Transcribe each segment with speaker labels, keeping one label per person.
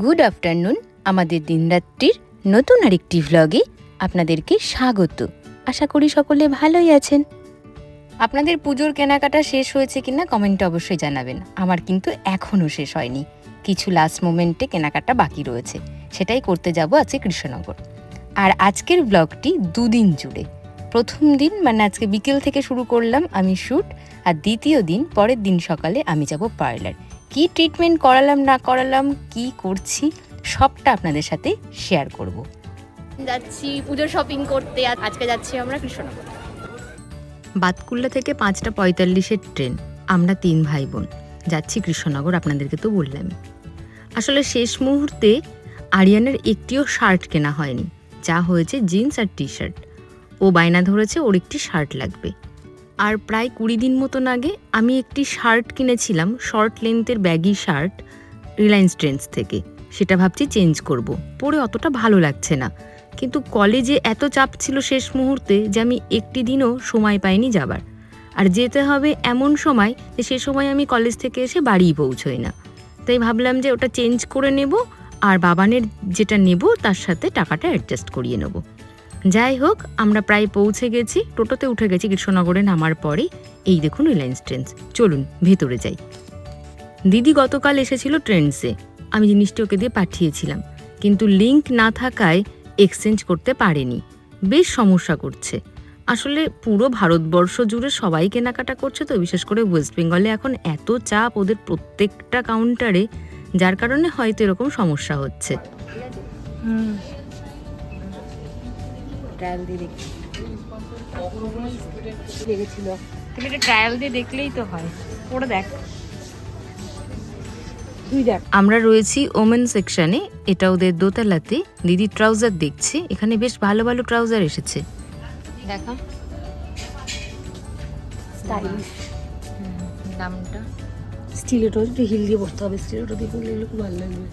Speaker 1: Good afternoon আমাদের দিনরাত্রির নতুন আরেকটি ভ্লগে আপনাদেরকে স্বাগত। আশা করি সকলে ভালোই আছেন। আপনাদের পুজোর কেনাকাটা শেষ হয়েছে কিনা কমেন্টে অবশ্যই জানাবেন। আমার কিন্তু এখনও শেষ হয়নি। কিছু লাস্ট মোমেন্টে কেনাকাটা বাকি রয়েছে। সেটাই করতে যাব আজকে কৃষ্ণনগর। আর আজকের ব্লগটি দুদিন জুড়ে। প্রথম দিন মানে আজকে বিকেল থেকে শুরু করলাম আমি শ্যুট আর দ্বিতীয় দিন, পরের দিন সকালে আমি যাব পার্লার কি ট্রিটমেন্ট করালাম না করালাম কি করছি সবটা আপনাদের সাথে শেয়ার করব।
Speaker 2: যাচ্ছি পুজোর শপিং করতে আর আজকে যাচ্ছি আমরা কৃষ্ণনগর।
Speaker 1: বাতকুল্লা থেকে পাঁচটা পঁয়তাল্লিশের ট্রেন আমরা তিন ভাই বোন যাচ্ছি কৃষ্ণনগর আপনাদেরকে তো বললাম আসলে শেষ মুহূর্তে আরিয়ানের একটিও শার্ট কেনা হয়নি যা হয়েছে জিন্স আর টি শার্ট ও বায়না ধরেছে ওর একটি শার্ট লাগবে। আর প্রায় কুড়ি দিন মতন আগে আমি একটি শার্ট কিনেছিলাম, শর্ট লেন্থের ব্যাগি শার্ট রিলায়েন্স ট্রেন্ডস থেকে। সেটা ভাবছি চেঞ্জ করব। পরে অতটা ভালো লাগছে না। কিন্তু কলেজে এত চাপ ছিল শেষ মুহূর্তে যে আমি একটি দিনও সময় পাইনি যাবার। আর যেতে হবে এমন সময় যে সে সময় আমি কলেজ থেকে এসে বাড়ি পৌঁছোই না। তাই ভাবলাম যে ওটা চেঞ্জ করে নেব আর বাবানের যেটা নেব তার সাথে টাকাটা অ্যাডজাস্ট করিয়ে নেব। যাই হোক আমরা প্রায় পৌঁছে গেছি। টোটোতে উঠে গেছি কৃষ্ণনগরে নামার পরে। এই দেখুন রিলায়েন্স ট্রেন্ডস চলুন, ভেতরে যাই। দিদি গতকাল এসেছিল ট্রেন্ডসে আমি জিনিসটি ওকে দিয়ে পাঠিয়েছিলাম। কিন্তু লিংক না থাকায় এক্সচেঞ্জ করতে পারেনি। বেশ সমস্যা করছে। আসলে পুরো ভারতবর্ষ জুড়ে সবাই কেনাকাটা করছে তো, বিশেষ করে ওয়েস্ট বেঙ্গলে এখন এত চাপ ওদের প্রত্যেকটা কাউন্টারে যার কারণে হয়তো এরকম সমস্যা হচ্ছে। ট্রায়াল দিয়ে দেখি। লেগেছিল। তুমি এটা ট্রায়াল দিয়ে দেখলেই তো হয়। ওটা দেখ। তুই দেখ। আমরা রয়েছি ওমেন সেকশনে। এটা ওদের দোতলাতে। দিদি ট্রাউজার দেখছে। এখানে বেশ ভালো ভালো ট্রাউজার এসেছে। দেখা।
Speaker 3: স্টাইলিশ
Speaker 1: দামটা
Speaker 3: স্টিলেটো একটু হিল দিয়ে বসতে হবে। স্টিলেটো দিয়ে এগুলো খুব ভালো লাগবে।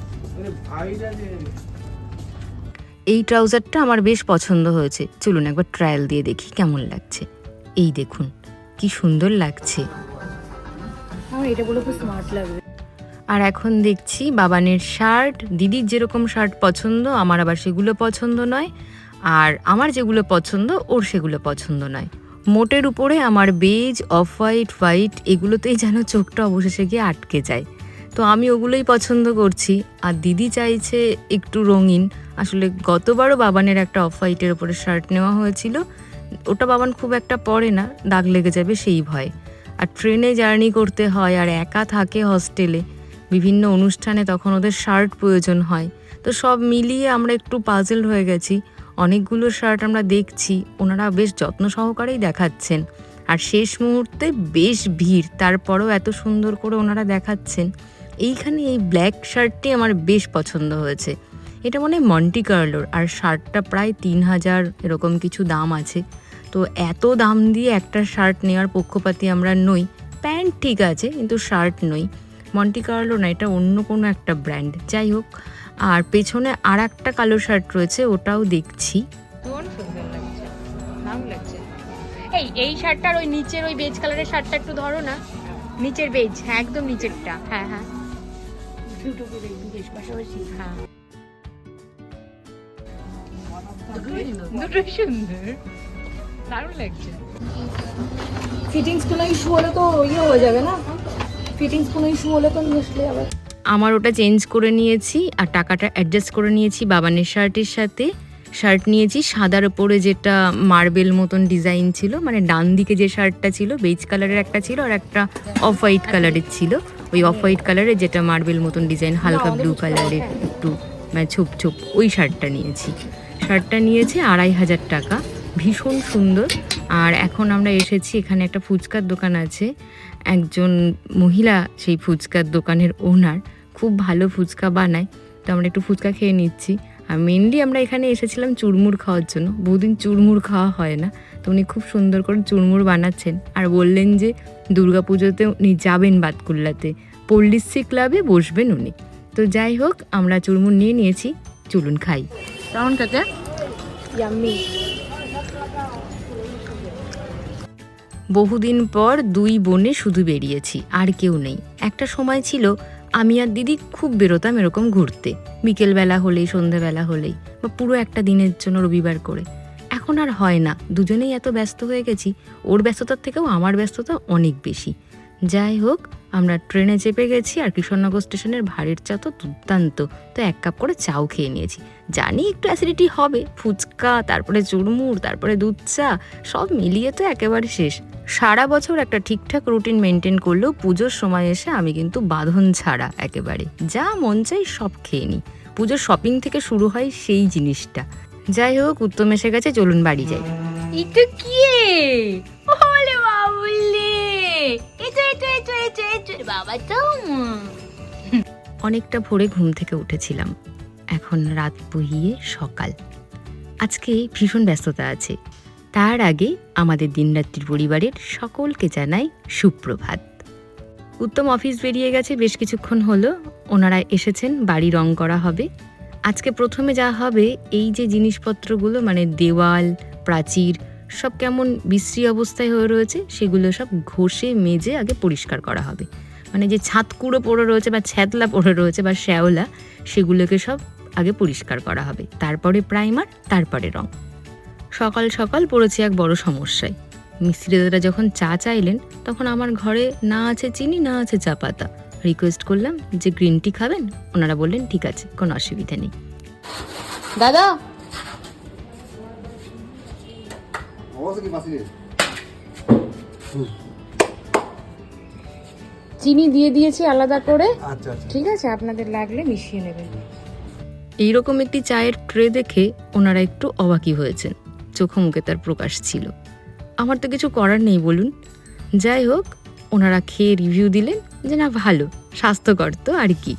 Speaker 1: এই ট্রাউজারটা আমার বেশ পছন্দ হয়েছে। চলুন একবার ট্রায়াল দিয়ে দেখি কেমন লাগছে। এই দেখুন কি সুন্দর লাগছে।
Speaker 3: এটা বলে খুব স্মার্ট লাগবে।
Speaker 1: আর এখন দেখছি বাবানের শার্ট দিদির যেরকম শার্ট পছন্দ আমার আবার সেগুলো পছন্দ নয়। আর আমার যেগুলো পছন্দ ওর সেগুলো পছন্দ নয়। মোটের উপরে আমার বেজ অফ হোয়াইট হোয়াইট এগুলোতেই যেন চোখটা অবশেষে গিয়ে আটকে যায়। তো আমি ওগুলোই পছন্দ করছি। আর দিদি চাইছে একটু রঙিন। আসলে গতবারও বাবানের একটা অফ হোয়াইটের ওপরে শার্ট নেওয়া হয়েছিল। ওটা বাবান খুব একটা পরে না, দাগ লেগে যাবে সেই ভয়। আর ট্রেনে জার্নি করতে হয় আর একা থাকে হস্টেলে বিভিন্ন অনুষ্ঠানে তখন ওদের শার্ট প্রয়োজন হয়। তো সব মিলিয়ে আমরা একটু পাজেল হয়ে গেছি। অনেকগুলো শার্ট আমরা দেখছি। ওনারা বেশ যত্ন সহকারেই দেখাচ্ছেন। আর শেষ মুহূর্তে বেশ ভিড়। তারপরেও এত সুন্দর করে ওনারা দেখাচ্ছেন। এইখানে এই ব্ল্যাক শার্টটি আমার বেশ পছন্দ হয়েছে। এটা মনে হয় মন্টি কার্লোর আর শার্টটা প্রায় তিন হাজার এরকম কিছু দাম আছে। তো এত দাম দিয়ে একটা শার্ট নেওয়ার পক্ষপাতি আমরা নই। প্যান্ট ঠিক আছে, কিন্তু শার্ট নই। মন্টি কার্লো না, এটা অন্য কোনো একটা ব্র্যান্ড যাই হোক, আর পেছনে আর একটা কালো শার্ট রয়েছে, ওটাও দেখছি।
Speaker 2: এই এই শার্টটার ওই নিচের ওই বেজ কালারের শার্টটা একটু ধরো না। নিচের বেজ হ্যাঁ একদম নিচেরটা। হ্যাঁ হ্যাঁ।
Speaker 3: দুটো করে বেশ পাশাপাশি।
Speaker 2: হ্যাঁ দুটোই সুন্দর দারুণ লাগছে।
Speaker 3: ফিটিংস কোনো ইস্যু হলে তো ইয়ে হয়ে যাবে না। ফিটিংস কোনো ইস্যু হলে তো নিয়ে আবার।
Speaker 1: আমার ওটা চেঞ্জ করে নিয়েছি আর টাকাটা অ্যাডজাস্ট করে নিয়েছি বাবানের শার্টের সাথে। শার্ট নিয়েছি সাদার ওপরে যেটা মার্বেল মতন ডিজাইন ছিল মানে ডান দিকে যে শার্টটা ছিল বেজ কালারের একটা ছিল আর একটা অফ হোয়াইট কালারের ছিল। ওই অফ হোয়াইট কালারের যেটা মার্বেল মতন ডিজাইন হালকা ব্লু কালারের একটু মানে ছোপ ছোপ ওই শার্টটা নিয়েছি। শার্টটা নিয়েছে আড়াই হাজার টাকা ভীষণ সুন্দর। আর এখন আমরা এসেছি এখানে একটা ফুচকার দোকান আছে। একজন মহিলা সেই ফুচকার দোকানের ওনার খুব ভালো ফুচকা বানায়। তো আমরা একটু ফুচকা খেয়ে নিচ্ছি। আর মেনলি আমরা এখানে এসেছিলাম চুরমুর খাওয়ার জন্য। বহুদিন চুরমুর খাওয়া হয় না। তো উনি খুব সুন্দর করে চুরমুর বানাচ্ছেন। আর বললেন যে দুর্গাপুজোতে উনি যাবেন বাতকুল্লাতে। পল্লিশ্রী ক্লাবে বসবেন উনি। তো যাই হোক আমরা চুরমুর নিয়ে নিয়েছি চলুন খাই।
Speaker 2: কেমন
Speaker 1: বহুদিন পর দুই বোনে শুধু বেরিয়েছি আর কেউ নেই। একটা সময় ছিল আমি আর দিদি খুব বেরোতাম এরকম ঘুরতে। বিকেলবেলা হলেই সন্ধেবেলা হলেই বা পুরো একটা দিনের জন্য রবিবার করে। এখন আর হয় না। দুজনেই এত ব্যস্ত হয়ে গেছি, ওর ব্যস্ততার থেকেও আমার ব্যস্ততা অনেক বেশি। যাই হোক, আমরা ট্রেনে চেপে গেছি আর কৃষ্ণনগর স্টেশনের ভাড়ের চা তো দুর্দান্ত। তো এক কাপ করে চাও খেয়ে নিয়েছি। জানি একটু অ্যাসিডিটি হবে, ফুচকা, তারপরে চুরমুর, তারপরে দুধ চা, সব মিলিয়ে তো একেবারে শেষ। সারা বছর একটা ঠিকঠাক রুটিন মেনটেন করলেও পুজোর সময় এসে আমি কিন্তু বাঁধন ছাড়া একেবারে। যা মন চাই সব খেয়ে নিই। পুজোর শপিং থেকে শুরু হয় সেই জিনিসটা। যাই হোক উত্তম এসে গেছে চলুন বাড়ি যাই।
Speaker 2: এটা কি ওলে বাবুলে এটা এটা এটা এটা এটা বাবা তো।
Speaker 1: অনেকটা ভোরে ঘুম থেকে উঠেছিলাম। এখন রাত বহিয়ে সকাল। আজকে ভীষণ ব্যস্ততা আছে। তার আগে আমাদের দিনরাত্রির পরিবারের সকলকে জানাই সুপ্রভাত। উত্তম অফিস বেরিয়ে গেছে বেশ কিছুক্ষণ হলো। ওনারা এসেছেন বাড়ি রং করা হবে। আজকে প্রথমে যা হবে, এই যে জিনিসপত্রগুলো মানে দেওয়াল, প্রাচীর, সব কেমন বিশ্রী অবস্থায় হয়ে রয়েছে, সেগুলো সব ঘষে, মেজে আগে পরিষ্কার করা হবে। মানে যে ছাদ কুড়ো পড়ে রয়েছে বা ছ্যাতলা পড়ে রয়েছে বা শ্যাওলা, সেগুলোকে সব আগে পরিষ্কার করা হবে। তারপরে প্রাইমার, তারপরে রং। সকাল সকাল পড়েছি এক বড় সমস্যায়। মিস্ত্রি দাদারা যখন চা চাইলেন, তখন আমার ঘরে না আছে চিনি, না আছে চা পাতা। রিকোয়েস্ট করলাম যে গ্রিন টি খাবেন। ওনারা বললেন ঠিক আছে কোনো অসুবিধা নেই।
Speaker 3: দাদা! চিনি দিয়ে দিয়েছি আলাদা করে। ঠিক আছে আপনাদের লাগলে মিশিয়ে নেবেন।
Speaker 1: এইরকম একটি চায়ের ট্রে দেখে ওনারা একটু অবাকি হয়েছেন। চোখমুখে তার প্রকাশ ছিল। আমার তো কিছু করার নেই বলুন। যাই হোক ওনারা খেয়ে রিভিউ দিলেন যে না, ভালো, স্বাস্থ্যকর তো আর কি।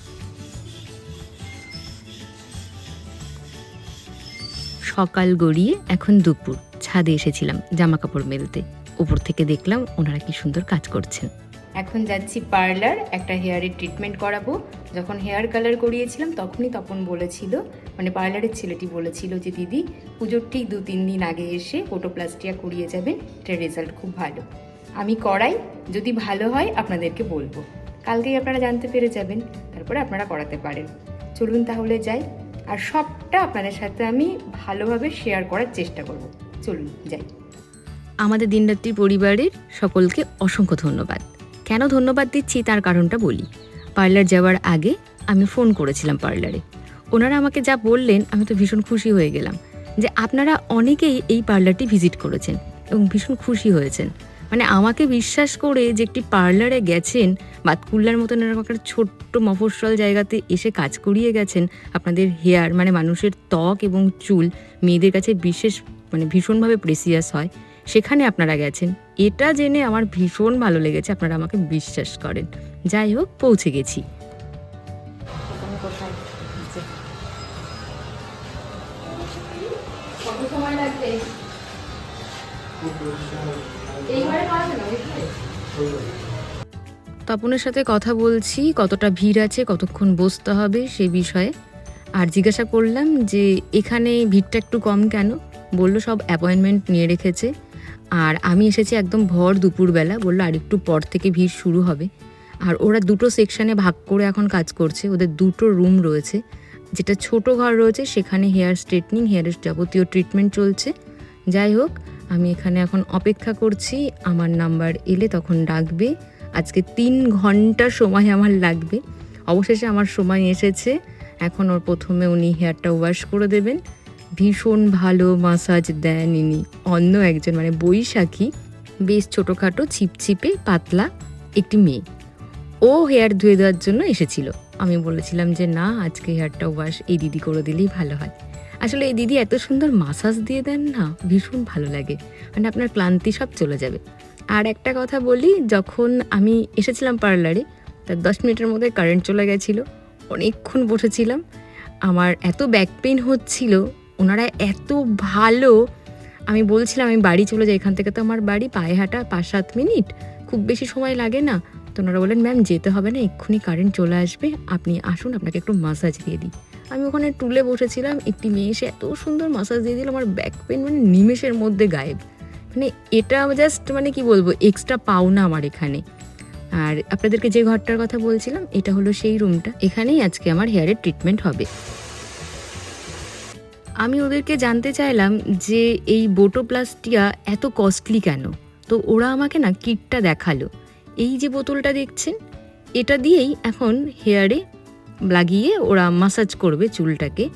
Speaker 1: সকাল গড়িয়ে এখন দুপুর, ছাদে এসেছিলাম জামা কাপড় মেলতে। উপর থেকে দেখলাম ওনারা কি সুন্দর কাজ করছেন। এখন যাচ্ছি পার্লার, একটা হেয়ারের ট্রিটমেন্ট করাবো। যখন হেয়ার কালার করিয়েছিলাম, তখনই তপন বলেছিল মানে পার্লারের ছেলেটি বলেছিল যে, দিদি, পুজোর ঠিক দু তিন দিন আগে এসে ফটোপ্লাস্টিয়া করিয়ে যাবেন এটার রেজাল্ট খুব ভালো। আমি করাই, যদি ভালো হয় আপনাদেরকে বলব। কালকেই আপনারা জানতে পেরে যাবেন, তারপরে আপনারা করাতে পারেন। চলুন তাহলে যাই, আর সবটা আপনাদের সাথে আমি ভালোভাবে শেয়ার করার চেষ্টা করব। চলুন, যাই। আমাদের দিনরাত্রি পরিবারের সকলকে অসংখ্য ধন্যবাদ। কেন ধন্যবাদ দিচ্ছি তার কারণটা বলি। পার্লার যাওয়ার আগে আমি ফোন করেছিলাম পার্লারে। ওনারা আমাকে যা বললেন, আমি তো ভীষণ খুশি হয়ে গেলাম যে আপনারা অনেকেই এই পার্লারটি ভিজিট করেছেন এবং ভীষণ খুশি হয়েছেন। মানে আমাকে বিশ্বাস করে যে একটি পার্লারে গেছেন বাতকুল্লার মতন এরকম একটা ছোট্ট মফস্বল জায়গাতে এসে কাজ করিয়ে গেছেন আপনাদের হেয়ার মানে মানুষের ত্বক এবং চুল মেয়েদের কাছে বিশেষ মানে ভীষণভাবে প্রেসিয়াস হয়। সেখানে আপনারা গেছেন। এটা জেনে আমার ভীষণ ভালো লেগেছে আপনারা আমাকে বিশ্বাস করেন। যাই হোক পৌঁছে গেছি। তপনের সাথে কথা বলছি, কতটা ভিড় আছে, কতক্ষণ বসতে হবে সে বিষয়ে। আর জিজ্ঞাসা করলাম যে, এখানে ভিড়টা একটু কম কেন? বলল সব অ্যাপয়েন্টমেন্ট নিয়ে রেখেছে। আর আমি এসেছি একদম ভর দুপুরবেলা, বলল আর একটু পর থেকে ভিড় শুরু হবে। আর ওরা দুটো সেকশানে ভাগ করে এখন কাজ করছে, ওদের দুটো রুম রয়েছে। যেটা ছোট ঘর রয়েছে, সেখানে হেয়ার স্ট্রেটনিং, হেয়ারের যাবতীয় ট্রিটমেন্ট চলছে। যাই হোক আমি এখানে এখন অপেক্ষা করছি, আমার নাম্বার এলে তখন ডাকবে। আজকে তিন ঘণ্টা সময় আমার লাগবে। অবশেষে আমার সময় এসেছে। এখন ওর প্রথমে উনি হেয়ারটা ওয়াশ করে দেবেন। ভীষণ ভালো মাসাজ দেন ইনি। অন্য একজন মানে বৈশাখী, বেশ ছোটোখাটো, ছিপছিপে, পাতলা একটি মেয়ে। ও হেয়ার ধুয়ে দেওয়ার জন্য এসেছিল। আমি বলেছিলাম যে, না, আজকে হেয়ারটা ওয়াশ এই দিদি করে দিলেই ভালো হয়। আসলে এই দিদি এত সুন্দর মাসাজ দিয়ে দেন না, ভীষণ ভালো লাগে। মানে আপনার ক্লান্তি সব চলে যাবে। আর একটা কথা বলি, যখন আমি এসেছিলাম পার্লারে তার দশ মিনিটের মধ্যে কারেন্ট চলে গেছিল, অনেকক্ষণ বসেছিলাম। আমার এত ব্যাক পেইন হচ্ছিল, ওনারা এত ভালো। আমি বলছিলাম, আমি বাড়ি চলে যাই, এখান থেকে তো আমার বাড়ি, পায়ে হাঁটা পাঁচ সাত মিনিট। খুব বেশি সময় লাগে না। তো ওনারা বললেন, ম্যাম, যেতে হবে না, এক্ষুনি কারেন্ট চলে আসবে। আপনি আসুন, আপনাকে একটু মাসাজ দিয়ে দিই। আমি ওখানে টুলে বসেছিলাম, একটি মেয়ে এসে এত সুন্দর মাসাজ দিয়ে দিল, আমার ব্যাক পেন মানে নিমেষের মধ্যে গায়েব। মানে এটা জাস্ট মানে কি বলব এক্সট্রা পাওনা আমার এখানে। আর আপনাদেরকে যে ঘরটার কথা বলছিলাম, এটা হলো সেই রুমটা এখানেই আজকে আমার হেয়ারের ট্রিটমেন্ট হবে। আমি ওদেরকে জানতে চাইলাম যে এই বোটোপ্লাস্টিয়া এত কস্টলি কেন? তো ওরা আমাকে না কিটটা দেখাল। এই যে বোতলটা দেখছেন, এটা দিয়েই এখন হেয়ারে লাগিয়ে ওরা মাসাজ করবে চুলটাকে।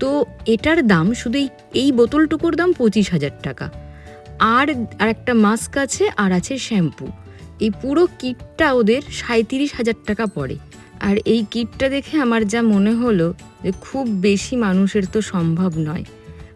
Speaker 1: তো এটার দাম শুধু এই বোতলটুকুর দাম পঁচিশ হাজার টাকা। আর আর একটা মাস্ক আছে, আর আছে শ্যাম্পু এই পুরো কিটটা ওদের সাঁত্রিশ হাজার টাকা পড়ে। আর এই কিটটা দেখে আমার যা মনে হলো যে খুব বেশি মানুষের তো সম্ভব নয়।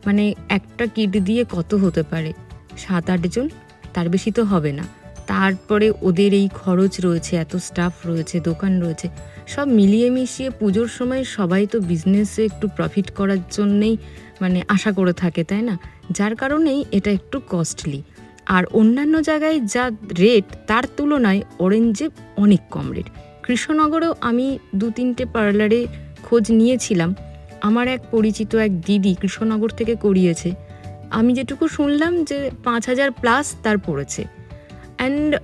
Speaker 1: মানে একটা কিট দিয়ে কত হতে পারে? সাত আটজন তার বেশি তো হবে না। তারপরে ওদের এই খরচ রয়েছে, এত স্টাফ রয়েছে, দোকান রয়েছে। সব মিলিয়ে মিশিয়ে পুজোর সময় সবাই তো বিজনেসে একটু প্রফিট করার জন্যেই মানে আশা করে থাকে, তাই না? যার কারণেই এটা একটু কস্টলি আর অন্যান্য জায়গায় যা রেট তার তুলনায় অরেঞ্জে অনেক কম রেট কৃষ্ণনগরেও আমি দু তিনটে পার্লারে খোঁজ নিয়েছিলাম। আমার এক পরিচিত এক দিদি কৃষ্ণনগর থেকে করিয়েছে। আমি যেটুকু শুনলাম যে পাঁচ হাজার প্লাস তার পড়েছে। অ্যান্ড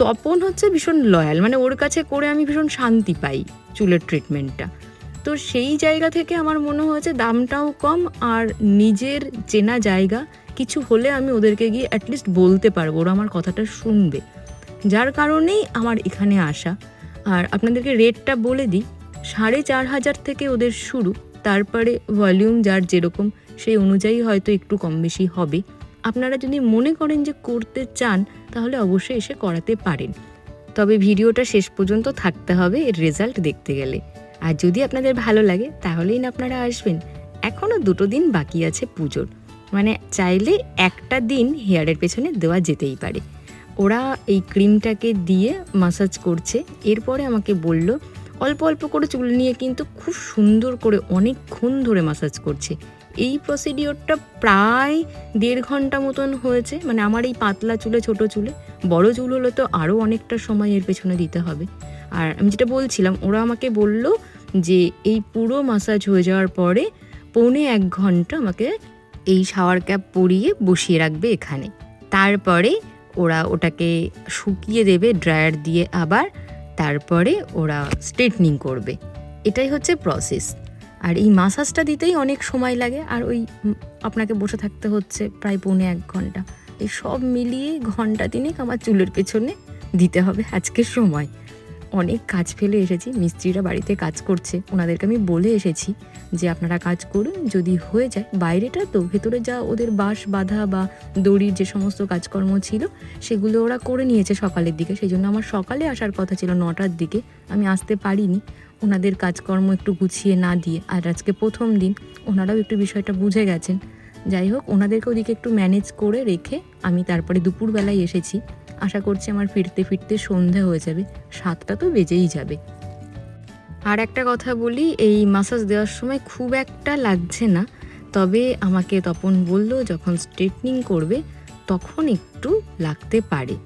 Speaker 1: তপন হচ্ছে ভীষণ লয়াল মানে ওর কাছে করে আমি ভীষণ শান্তি পাই চুলের ট্রিটমেন্টটা তো সেই জায়গা থেকে আমার মনে হয়েছে দামটাও কম আর নিজের চেনা জায়গা, কিছু হলে আমি ওদেরকে গিয়ে অ্যাটলিস্ট বলতে পারব, ওরা আমার কথাটা শুনবে। যার কারণেই আমার এখানে আসা। আর আপনাদেরকে রেটটা বলে দিই, সাড়ে চার হাজার থেকে ওদের শুরু, তারপরে ভলিউম যার যেরকম, সেই অনুযায়ী হয়তো একটু কম বেশি হবে। আপনারা যদি মনে করেন যে করতে চান, তাহলে অবশ্যই এসে করাতে পারেন। তবে ভিডিওটা শেষ পর্যন্ত থাকতে হবে এর রেজাল্ট দেখতে গেলে। আর যদি আপনাদের ভালো লাগে, তাহলেই না আপনারা আসবেন। এখনও দুটো দিন বাকি আছে পুজোর। মানে চাইলে একটা দিন হেয়ারের পেছনে দেওয়া যেতেই পারে। ওরা এই ক্রিমটাকে দিয়ে মাসাজ করছে। এরপরে আমাকে বলল, অল্প অল্প করে চুল নিয়ে কিন্তু খুব সুন্দর করে অনেকক্ষণ ধরে মাসাজ করছে। এই প্রসিডিওরটা প্রায় দেড় ঘণ্টা মতন হয়েছে। মানে আমার এই পাতলা চুলে, ছোট চুলে। বড় চুল হলে তো আরও অনেকটা সময় এর পেছনে দিতে হবে। আর আমি যেটা বলছিলাম, ওরা আমাকে বলল যে এই পুরো মাসাজ হয়ে যাওয়ার পরে পৌনে এক ঘণ্টা আমাকে এই শাওয়ার ক্যাপ পরিয়ে বসিয়ে রাখবে এখানে। তারপরে ওরা ওটাকে শুকিয়ে দেবে ড্রায়ার দিয়ে আবার তারপরে ওরা স্ট্রেটনিং করবে। এটাই হচ্ছে প্রসেস আর এই মাসাজটা দিতেই অনেক সময় লাগে। আর ওই আপনাকে বসে থাকতে হচ্ছে প্রায় পৌনে এক ঘণ্টা। এই সব মিলিয়ে ঘণ্টা তিনেক আমার চুলের পেছনে দিতে হবে আজকের সময়। অনেক কাজ ফেলে এসেছি, মিস্ত্রিরা বাড়িতে কাজ করছে। ওনাদেরকে আমি বলে এসেছি যে, আপনারা কাজ করুন, যদি হয়ে যায়। বাইরেটা তো, ভেতরে যা ওদের বাঁশ বাঁধা বা দড়ির যে সমস্ত কাজকর্ম ছিল, সেগুলো ওরা করে নিয়েছে সকালের দিকে। সেই জন্য আমার সকালে আসার কথা ছিল নটার দিকে। আমি আসতে পারিনি। ওনাদের কাজকর্ম একটু গুছিয়ে না দিয়ে, আর আজকে প্রথম দিন, ওনারাও একটু বিষয়টা বুঝে গেছেন। যাই হোক, ওনাদেরকে ওদিকে একটু ম্যানেজ করে রেখে আমি তারপরে দুপুরবেলায় এসেছি। আশা করছি আমার ফিরতে ফিরতে সন্ধে হয়ে যাবে। সাতটা তো বেজেই যাবে। আর একটা কথা বলি, এই মাসাজ দেওয়ার সময় খুব একটা লাগছে না। তবে আমাকে তপন বলল, যখন স্ট্রেটনিং করবে, তখন একটু লাগতে পারে।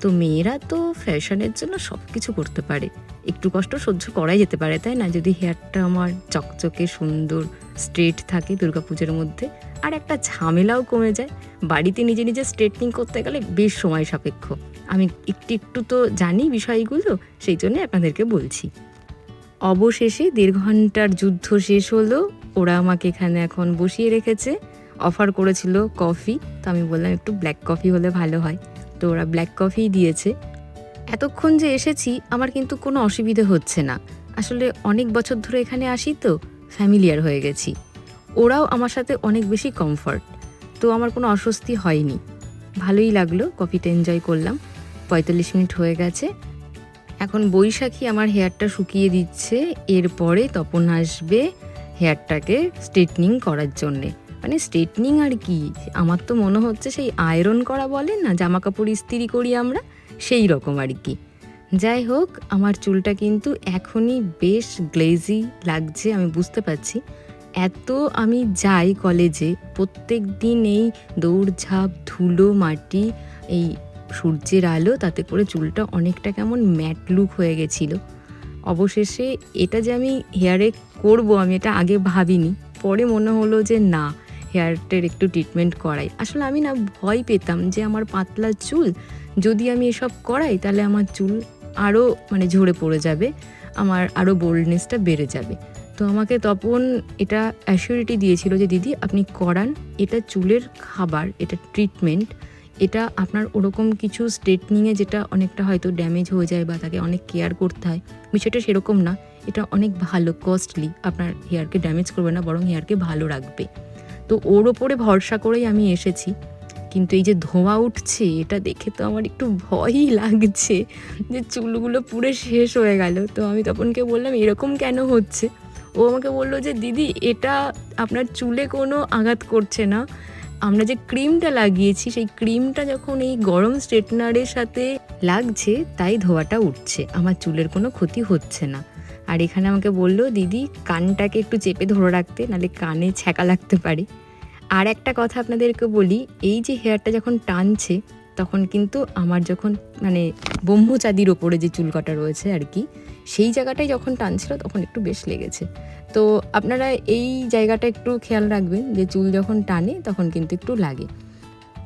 Speaker 1: তো মেয়েরা তো ফ্যাশনের জন্য সব কিছু করতে পারে। একটু কষ্ট সহ্য করাই যেতে পারে, তাই না? যদি হেয়ারটা আমার চকচকে সুন্দর স্ট্রেট থাকে দুর্গাপুজোর মধ্যে, আর একটা ঝামেলাও কমে যায়। বাড়িতে নিজে নিজে স্ট্রেটনিং করতে গেলে বেশ সময় সাপেক্ষ। আমি একটু একটু তো জানি বিষয়গুলো, সেই জন্য আপনাদেরকে বলছি। অবশেষে দেড় ঘণ্টার যুদ্ধ শেষ হলো, ওরা আমাকে এখানে এখন বসিয়ে রেখেছে। অফার করেছিল কফি, তো আমি বললাম একটু ব্ল্যাক কফি হলে ভালো হয়। তো ওরা ব্ল্যাক কফি দিয়েছে। এতক্ষণ যে এসেছি, আমার কিন্তু কোনো অসুবিধে হচ্ছে না। আসলে অনেক বছর ধরে এখানে আসি তো ফ্যামিলিয়ার হয়ে গেছি। ওরাও আমার সাথে অনেক বেশি কমফর্ট তো আমার কোনো অস্বস্তি হয়নি। ভালোই লাগল কফিটা এনজয় করলাম। পঁয়তাল্লিশ মিনিট হয়ে গেছে। এখন বৈশাখী আমার হেয়ারটা শুকিয়ে দিচ্ছে, এরপরে তপন আসবে হেয়ারটাকে স্ট্রেটনিং করার জন্যে। মানে স্ট্রেটনিং আর কি? আমার তো মনে হচ্ছে সেই আয়রন করা বলে না জামা কাপড় ইস্ত্রি করি আমরা, সেই রকম আর কি। যাই হোক, আমার চুলটা কিন্তু এখনই বেশ গ্লেজি লাগছে, আমি বুঝতে পারছি। এত আমি যাই কলেজে, প্রত্যেক দিন এই দৌড়ঝাঁপ ধুলো, মাটি, এই সূর্যের আলো, তাতে করে চুলটা অনেকটা কেমন ম্যাট লুক হয়ে গেছিল। অবশেষে এটা যে আমি হেয়ারে করব, আমি এটা আগে ভাবিনি। পরে মনে হলো যে না হেয়ারটের একটু ট্রিটমেন্ট করাই। আসলে আমি না ভয় পেতাম যে আমার পাতলা চুল যদি আমি এসব করাই, তাহলে আমার চুল আরও মানে ঝরে পড়ে যাবে, আমার আরও বোল্ডনেসটা বেড়ে যাবে। তো আমাকে তপন এটা অ্যাসিউরিটি দিয়েছিল যে, দিদি, আপনি করান, এটা চুলের খাবার, এটা ট্রিটমেন্ট এটা আপনার ওরকম কিছু স্ট্রেটনিংয়ে যেটা অনেকটা হয়তো ড্যামেজ হয়ে যায় বা তাকে অনেক কেয়ার করতে হয়, বিষয়টা সেরকম না, এটা অনেক ভালো কস্টলি আপনার হেয়ারকে ড্যামেজ করবে না, বরং হেয়ারকে ভালো রাখবে। তো ওর ওপরে ভরসা করেই আমি এসেছি। কিন্তু এই যে ধোঁয়া উঠছে, এটা দেখে তো আমার একটু ভয়ই লাগছে যে চুলগুলো পুরো শেষ হয়ে গেল। তো আমি তপনকে বললাম, এরকম কেন হচ্ছে? ও আমাকে বলল যে, দিদি, এটা আপনার চুলে কোনো আঘাত করছে না। আমরা যে ক্রিমটা লাগিয়েছি, সেই ক্রিমটা যখন এই গরম স্ট্রেটনারের সাথে লাগছে, তাই ধোয়াটা উঠছে। আমার চুলের কোনো ক্ষতি হচ্ছে না। আর এখানে আমাকে বলল, দিদি, কানটাকে একটু চেপে ধরে রাখতে নাহলে কানে ছ্যাঁকা লাগতে পারে। আর একটা কথা আপনাদেরকে বলি, এই যে হেয়ারটা যখন টানছে, তখন কিন্তু আমার যখন মানে ব্রহ্মচাঁদির ওপরে যে চুল কাটা রয়েছে আর কি, সেই জায়গাটায় যখন টানছিল তখন একটু বেশ লেগেছে। তো আপনারা এই জায়গাটা একটু খেয়াল রাখবেন যে চুল যখন টানে তখন কিন্তু একটু লাগে।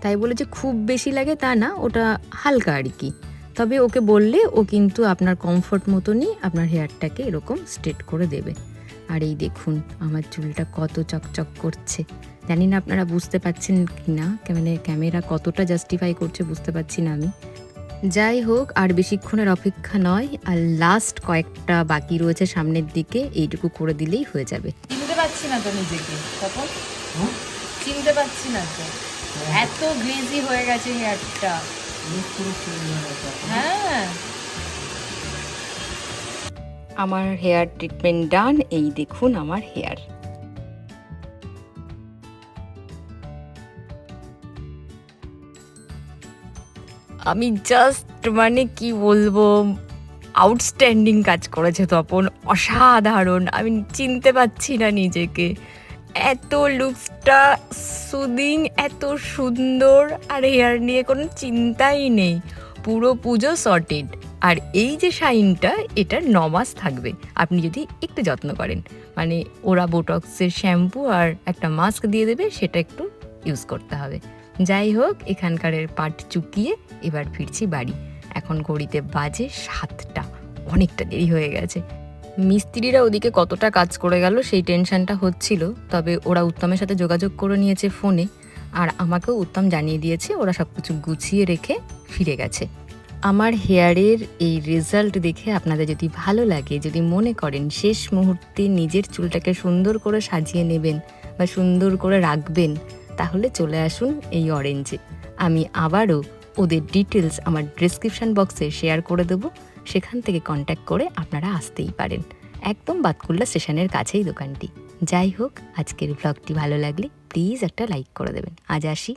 Speaker 1: তাই বলে যে খুব বেশি লাগে তা না, ওটা হালকা আর কি। তবে ওকে বললে ও কিন্তু আপনার কমফোর্ট মতনই আপনার হেয়ারটাকে এরকম স্ট্রেট করে দেবে। আর এই দেখুন, আমার চুলটা কত চকচক করছে। জানি না আপনারা বুঝতে পাচ্ছেন কি না মানে ক্যামেরা কতটা জাস্টিফাই করছে বুঝতে পারছি না আমি। যাই হোক আর বেশিক্ষণের অপেক্ষা নয় আর লাস্ট কয়েকটা বাকি রয়েছে সামনের দিকে এইটুকু করে দিলেই হয়ে যাবে।
Speaker 3: চিনতে পারছি না তো নিজেকে তখন চিনতে পারছি না তো। এত গ্লেজি হয়ে গেছে হেয়ারটা হ্যাঁ
Speaker 1: আমার হেয়ার ট্রিটমেন্ট ডান এই দেখুন আমার হেয়ার আমি জাস্ট মানে কি বলব আউটস্ট্যান্ডিং কাজ করেছে তপন অসাধারণ। আমি চিনতে পারছি না নিজেকে। এত লুকসটা সুদিং এত সুন্দর, আর হেয়ার নিয়ে কোনো চিন্তাই নেই। পুরো পুজো সর্টেড আর এই যে শাইনটা এটা নমাস থাকবে। আপনি যদি একটু যত্ন করেন। মানে ওরা বোটক্সের শ্যাম্পু আর একটা মাস্ক দিয়ে দেবে, সেটা একটু ইউজ করতে হবে। যাই হোক, এখানকারের পাট চুকিয়ে এবার ফিরছি বাড়ি। এখন ঘড়িতে বাজে সাতটা, অনেকটা দেরি হয়ে গেছে। মিস্ত্রিরা ওদিকে কতটা কাজ করে গেল সেই টেনশনটা হচ্ছিল, তবে ওরা উত্তমের সাথে যোগাযোগ করে নিয়েছে ফোনে, আর আমাকেও উত্তম জানিয়ে দিয়েছে ওরা সব কিছু গুছিয়ে রেখে ফিরে গেছে। আমার হেয়ারের এই রেজাল্ট দেখে আপনাদের যদি ভালো লাগে, যদি মনে করেন শেষ মুহূর্তে নিজের চুলটাকে সুন্দর করে সাজিয়ে নেবেন বা সুন্দর করে রাখবেন তাহলে চলে আসুন এই অরেঞ্জে আমি আবারও ওদের ডিটেলস আমার ডিসক্রিপশান বক্সে শেয়ার করে দেব। সেখান থেকে কন্ট্যাক্ট করে আপনারা আসতেই পারেন। একদম বাতকুল্লা স্টেশনের কাছেই দোকানটি। যাই হোক, আজকের ব্লগটি ভালো লাগলে প্লিজ একটা লাইক করে দেবেন। আজ আসি।